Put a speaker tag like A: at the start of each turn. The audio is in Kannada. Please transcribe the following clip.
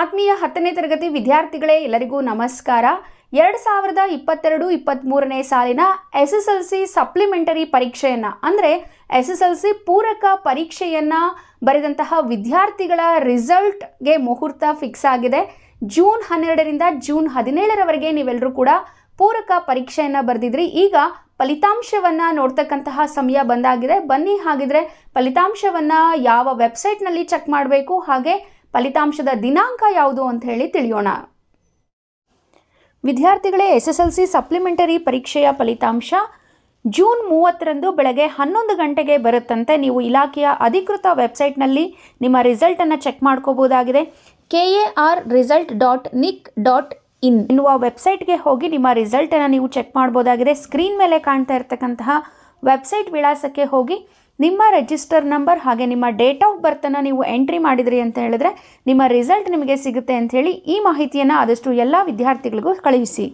A: ಆತ್ಮೀಯ ಹತ್ತನೇ ತರಗತಿ ವಿದ್ಯಾರ್ಥಿಗಳೇ, ಎಲ್ಲರಿಗೂ ನಮಸ್ಕಾರ. ಎರಡು ಸಾವಿರದ ಇಪ್ಪತ್ತೆರಡು ಇಪ್ಪತ್ತ್ಮೂರನೇ ಸಾಲಿನ S S L C supplementary ಪರೀಕ್ಷೆಯನ್ನು, ಅಂದರೆ ಎಸ್ ಎಸ್ ಎಲ್ ಸಿ ಪೂರಕ ಪರೀಕ್ಷೆಯನ್ನು ಬರೆದಂತಹ ವಿದ್ಯಾರ್ಥಿಗಳ ರಿಸಲ್ಟ್ಗೆ ಮುಹೂರ್ತ ಫಿಕ್ಸ್ ಆಗಿದೆ. ಜೂನ್ ಹನ್ನೆರಡರಿಂದ ಜೂನ್ ಹದಿನೇಳರವರೆಗೆ ನೀವೆಲ್ಲರೂ ಕೂಡ ಪೂರಕ ಪರೀಕ್ಷೆಯನ್ನು ಬರೆದಿದ್ರಿ. ಈಗ ಫಲಿತಾಂಶವನ್ನು ನೋಡ್ತಕ್ಕಂತಹ ಸಮಯ ಬಂದಾಗಿದೆ. ಬನ್ನಿ, ಹಾಗಿದ್ರೆ ಫಲಿತಾಂಶವನ್ನು ಯಾವ ವೆಬ್ಸೈಟ್ನಲ್ಲಿ ಚೆಕ್ ಮಾಡಬೇಕು, ಹಾಗೆ ಫಲಿತಾಂಶದ ದಿನಾಂಕ ಯಾವುದು ಅಂತ ಹೇಳಿ ತಿಳಿಯೋಣ. ವಿದ್ಯಾರ್ಥಿಗಳೇ S S L C supplementary ಪರೀಕ್ಷೆಯ ಫಲಿತಾಂಶ ಜೂನ್ ಮೂವತ್ತರಂದು ಬೆಳಗ್ಗೆ ಹನ್ನೊಂದು ಗಂಟೆಗೆ ಬರುತ್ತಂತೆ. ನೀವು ಇಲಾಖೆಯ ಅಧಿಕೃತ ವೆಬ್ಸೈಟ್ನಲ್ಲಿ ನಿಮ್ಮ ರಿಸಲ್ಟನ್ನು check ಮಾಡ್ಕೋಬೋದಾಗಿದೆ K A R result dot nic dot in ಎನ್ನುವ ವೆಬ್ಸೈಟ್ಗೆ ಹೋಗಿ ನಿಮ್ಮ ರಿಸಲ್ಟನ್ನು ನೀವು ಚೆಕ್ ಮಾಡ್ಬೋದಾಗಿದೆ. ಸ್ಕ್ರೀನ್ ಮೇಲೆ ಕಾಣ್ತಾ ಇರತಕ್ಕಂತಹ ವೆಬ್ಸೈಟ್ ವಿಳಾಸಕ್ಕೆ ಹೋಗಿ ನಿಮ್ಮ ರಿಜಿಸ್ಟರ್ ನಂಬರ್ ಹಾಗೆ ನಿಮ್ಮ ಡೇಟ್ ಆಫ್ ಬರ್ತನ್ನು ನೀವು ಎಂಟ್ರಿ ಮಾಡಿದ್ರಿ ಅಂತ ಹೇಳಿದ್ರೆ ನಿಮ್ಮ ರಿಸಲ್ಟ್ ನಿಮಗೆ ಸಿಗುತ್ತೆ ಅಂತ ಹೇಳಿ ಈ ಮಾಹಿತಿಯನ್ನು ಆದಷ್ಟು ಎಲ್ಲ ವಿದ್ಯಾರ್ಥಿಗಳಿಗೂ ಕಳುಹಿಸಿ.